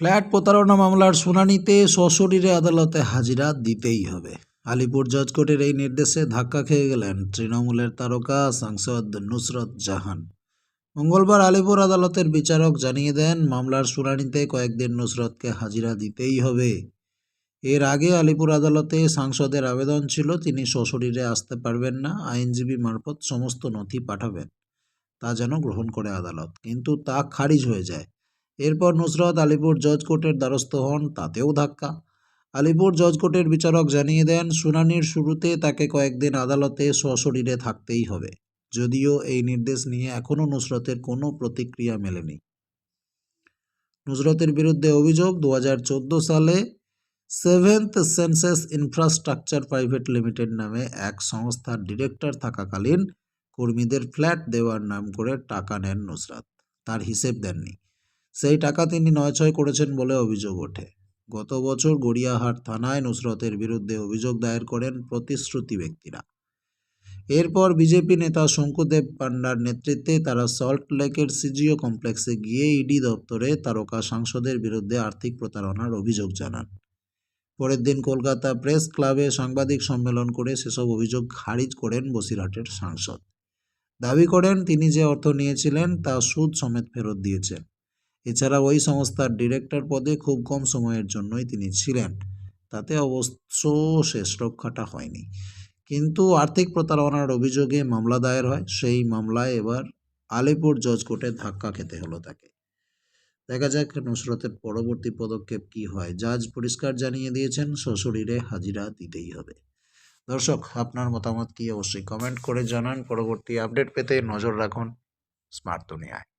Flat প্রতারণা মামলার শুনানিতে সশরীরে আদালতে হাজিরা দিতেই হবে। আলিপুর জজ কোর্টের এই নির্দেশে ধাক্কা খেয়ে গেলেন তৃণমূলের তারকা, সাংসদ নুসরত জাহান। মঙ্গলবার আলিপুর আদালতের বিচারক জানিয়ে দেন, মামলার শুনানিতে কয়েকদিন নুসরতকে হাজিরা দিতেই হবে। এর আগে আলিপুর আদালতে সাংসদের আবেদন ছিল, তিনি সশরীরে আসতে পারবেন না, আইনজীবী মারফত সমস্ত নথি পাঠাবেন। তা যেন গ্রহণ করে আদালত, কিন্তু তা খারিজ হয়ে যায়। এরপর নুসরত আলিপুর জজ কোর্টের দ্বারস্থ হন, তাতেও ধাক্কা। আলিপুর জজ কোর্টের বিচারক জানিয়ে দেন, শুনানির শুরুতে তাকে কয়েকদিন আদালতে সশরীরে থাকতেই হবে। যদিও এই নির্দেশ নিয়ে এখনও নুসরতের কোনো প্রতিক্রিয়া মেলেনি। নুসরতের বিরুদ্ধে অভিযোগ দু হাজার চোদ্দ সালে seventh senses infrastructure private limited নামে এক সংস্থার ডিরেক্টর থাকাকালীন কর্মীদের ফ্ল্যাট দেওয়ার নাম করে টাকা নেন নুসরাত। তার হিসেব দেননি। সেই টাকা তিনি নয়ছয় করেছেন বলে অভিযোগ ওঠে। গত বছর গড়িয়াহাট থানায় নুসরতের বিরুদ্ধে অভিযোগ দায়ের করেন প্রতিশ্রুতি ব্যক্তিরা। এরপর বিজেপি নেতা শঙ্কুদেব পান্ডার নেতৃত্বে তারা সল্ট লেকের সিজিও কমপ্লেক্সে গিয়ে ইডি দপ্তরে তারকা সাংসদের বিরুদ্ধে আর্থিক প্রতারণার অভিযোগ জানান। পরের দিন কলকাতা প্রেস ক্লাবে সাংবাদিক সম্মেলন করে সেসব অভিযোগ খারিজ করেন বসিরহাটের সাংসদ। দাবি করেন, তিনি যে অর্থ নিয়েছিলেন তা সুদ সমেত ফেরত দিয়েছেন। এছাড়া ওই সংস্থার ডিরেক্টর পদে খুব কম সময়ের জন্যই তিনি ছিলেন। তাতে অবশ্য শেষ রক্ষাটা হয়নি। কিন্তু আর্থিক প্রতারণার অভিযোগে মামলা দায়ের হয়। সেই মামলায় এবার আলিপুর জজ কোর্টে ধাক্কা খেতে হলো তাকে। দেখা যাক নুসরতের পরবর্তী পদক্ষেপ কি হয়। জাজ পরিষ্কার জানিয়ে দিয়েছেন, সশরীরে হাজিরা দিতেই হবে। দর্শক, আপনার মতামত কি? অবশ্যই কমেন্ট করে জানান। পরবর্তী আপডেট পেতে নজর রাখুন স্মার্ট দুনিয়ায়।